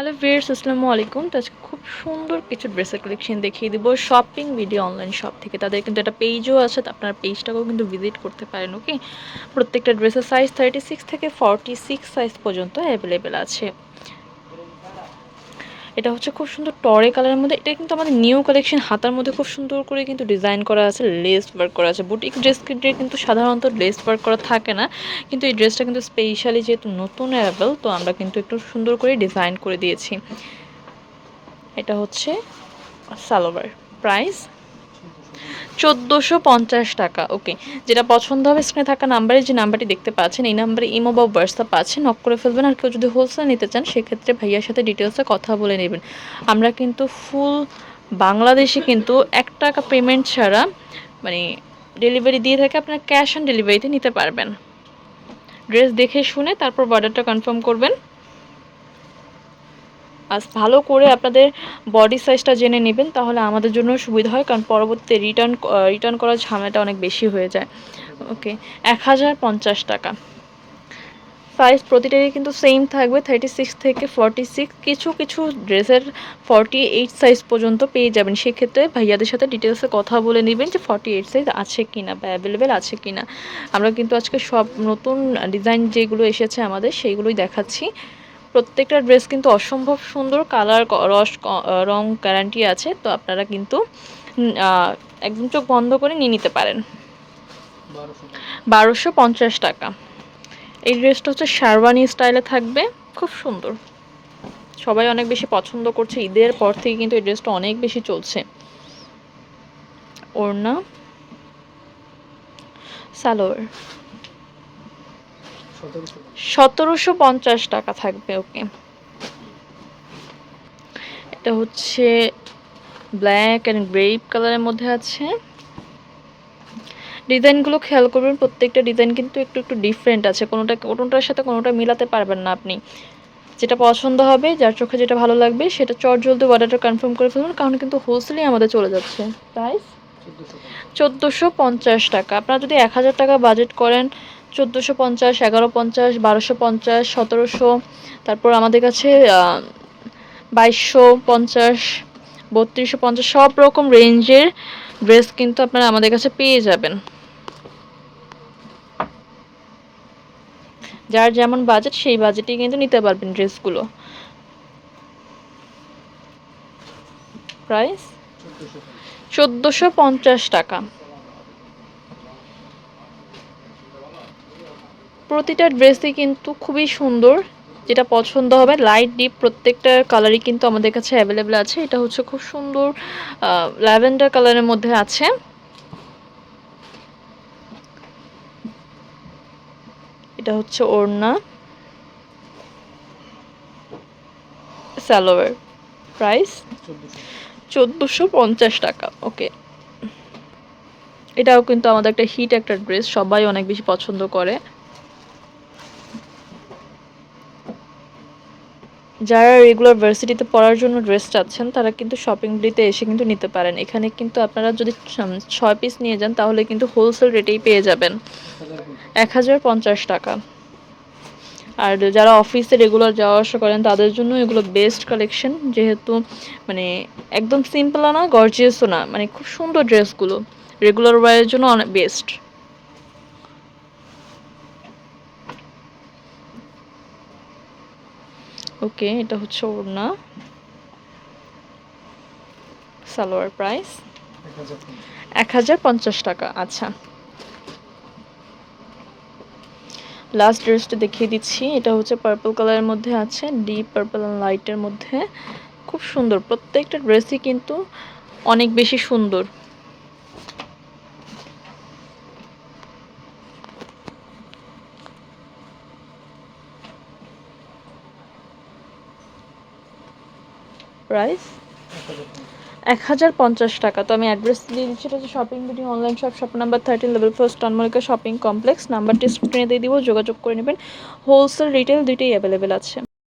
Hello viewers আসসালামু আলাইকুম। তো আজকে খুব সুন্দর কিছু ড্রেসের কালেকশন দেখিয়ে দিব। শপিং ভিডিও অনলাইন শপ থেকে। তাদের কিন্তু একটা পেজও আছে আপনার পেজটাকেও কিন্তু ভিজিট করতে পারেন ওকে প্রত্যেকটা ড্রেসের সাইজ থার্টি সিক্স থেকে ফর্টি সিক্স সাইজ পর্যন্ত অ্যাভেলেবেল আছে। এটা হচ্ছে খুব সুন্দর টরে কালারের মধ্যে। এটা কিন্তু আমাদের নিউ কালেকশন, হাতার মধ্যে খুব সুন্দর করে কিন্তু ডিজাইন করা আছে লেস ওয়ার্ক করা আছে। বুটিক ড্রেস কিন্তু সাধারণত লেস ওয়ার্ক করা থাকে না। কিন্তু এই ড্রেসটা কিন্তু স্পেশালি যেহেতু নতুন অ্যাভেল তো আমরা কিন্তু একটু সুন্দর করে ডিজাইন করে দিয়েছি। এটা হচ্ছে সালোয়ার। প্রাইস চোদ্দোশো পঞ্চাশ টাকা। ওকে যেটা পছন্দ হবে স্ক্রিনে থাকা নাম্বারে যে নাম্বারটি দেখতে পাচ্ছেন, এই নাম্বারে ইমো বা হোয়াটসঅ্যাপ আছে নক করে ফেলবেন। আর কেউ যদি হোলসেল নিতে চান, সেক্ষেত্রে ভাইয়ার সাথে ডিটেলসে কথা বলে নেবেন। আমরা কিন্তু ফুল বাংলাদেশে কিন্তু এক টাকা পেমেন্ট ছাড়া মানে ডেলিভারি দিয়ে থাকে, আপনার ক্যাশ অন ডেলিভারিতে নিতে পারবেন। ড্রেস দেখে শুনে, তারপর অর্ডারটা কনফার্ম করবেন। আজ ভালো করে আপনাদের বডি সাইজটা জেনে নেবেন, তাহলে আমাদের জন্য সুবিধা হয়, কারণ পরবর্তীতে রিটার্ন রিটার্ন করার ঝামেলাটা অনেক বেশি হয়ে যায়। ওকে এক হাজার পঞ্চাশ টাকা। সাইজ প্রতিটারই কিন্তু সেম থাকবে থার্টি সিক্স থেকে ফর্টি সিক্স কিছু কিছু ড্রেসের ফর্টি এইট সাইজ পর্যন্ত পেয়ে যাবেন। সেক্ষেত্রে ভাইয়াদের সাথে ডিটেলসে কথা বলে নেবেন যে ফর্টি এইট সাইজ আছে কি না বা অ্যাভেলেবেল আছে কি না আমরা কিন্তু আজকে সব নতুন ডিজাইন যেগুলো এসেছে আমাদের, সেইগুলোই দেখাচ্ছি। প্রত্যেকটা ড্রেস কিন্তু অসম্ভব সুন্দর, কালার রস রং গ্যারান্টি আছে, তো আপনারা কিন্তু একদম চোখ বন্ধ করে নিয়ে নিতে পারেন। বারোশো পঞ্চাশ টাকা। এই ড্রেসটা হচ্ছে শারওয়ানি স্টাইলে থাকবে, খুব সুন্দর। সবাই অনেক বেশি পছন্দ করছে, ঈদের পর থেকে কিন্তু এই ড্রেসটা অনেক বেশি চলছে। ওড়না, সালোয়ার। সতেরোশো পঞ্চাশ টাকা থাকবে ওকে। এটা হচ্ছে ব্ল্যাক অ্যান্ড গ্রেপ কালারের মধ্যে আছে। ডিজাইনগুলো খেয়াল করবেন প্রত্যেকটা ডিজাইন কিন্তু একটু একটু ডিফারেন্ট আছে। কোনোটা কোনোটার সাথে কোনোটা মিলাতে পারবেন না আপনি। যেটা পছন্দ হবে যার চোখে যেটা ভালো লাগবে সেটা চট জলদি অর্ডারটা কনফার্ম করে ফেলুন কারণ কিন্তু হোলসেলই আমাদের চলে যাচ্ছে। প্রাইস চোদ্দোশো পঞ্চাশ। টাকা। আপনারা যদি এক হাজার টাকা বাজেট করেন চোদ্দোশো পঞ্চাশ এগারো পঞ্চাশ, বারোশো পঞ্চাশ, সতেরোশো, তারপর আমাদের কাছে বাইশশো পঞ্চাশ, বত্রিশশো পঞ্চাশ, সব রকম রেঞ্জের ড্রেস কিন্তু আপনারা আমাদের কাছে পেয়ে যাবেন। যার যেমন বাজেট সেই বাজেটেই কিন্তু নিতে পারবেন ড্রেসগুলো প্রাইস চোদ্দোশো পঞ্চাশ টাকা। প্রতিটা ড্রেসই কিন্তু খুবই সুন্দর। যেটা পছন্দ হবে লাইট ডিপ প্রত্যেকটা কালারই কিন্তু আমাদের কাছে অ্যাভেলেবেল আছে। এটা হচ্ছে খুব সুন্দর ল্যাভেন্ডার কালারের মধ্যে আছে। এটা হচ্ছে ওড়না। স্যালোয়ার প্রাইস চোদ্দোশো পঞ্চাশ টাকা ওকে এটাও কিন্তু আমাদের একটা হিট একটা ড্রেস সবাই অনেক বেশি পছন্দ করে। যারা রেগুলার ভার্সিটিতে পড়ার জন্য ড্রেস চাচ্ছেন, তারা কিন্তু শপিং ডিতে এসে কিন্তু নিতে পারেন। এখানে কিন্তু আপনারা যদি ছয় পিস নিয়ে যান, তাহলে কিন্তু হোলসেল রেটেই পেয়ে যাবেন। এক হাজার পঞ্চাশ টাকা। আর যারা অফিসে রেগুলার যাওয়া আসা করেন, তাদের জন্য এগুলো বেস্ট কালেকশন যেহেতু মানে একদম সিম্পলও না গর্জিয়াসও না। মানে খুব সুন্দর ড্রেসগুলো রেগুলার ওয়ারের জন্য অনেক বেস্ট ওকে, এটা হচ্ছে ওড়না। সালোয়ার প্রাইস। এক হাজার পঞ্চাশ টাকা আচ্ছা। লাস্ট ড্রেসটা দেখিয়ে দিচ্ছি, এটা হচ্ছে পার্পল কালারের মধ্যে আছে ডিপ পার্পল লাইটের মধ্যে। খুব সুন্দর, প্রত্যেকটা ড্রেসই কিন্তু অনেক বেশি সুন্দর। প্রাইস এক হাজার পঞ্চাশ টাকা। তো আমি অ্যাড্রেস দিয়ে দিচ্ছি, এটা হচ্ছে shopping BD online shop shop number thirteen level first টনমলিকা shopping complex নাম্বারটি স্ক্রিনে দিয়ে দিব, যোগাযোগ করে নেবেন। হোলসেল রিটেল দুইটাই অ্যাভেলেবেল আছে।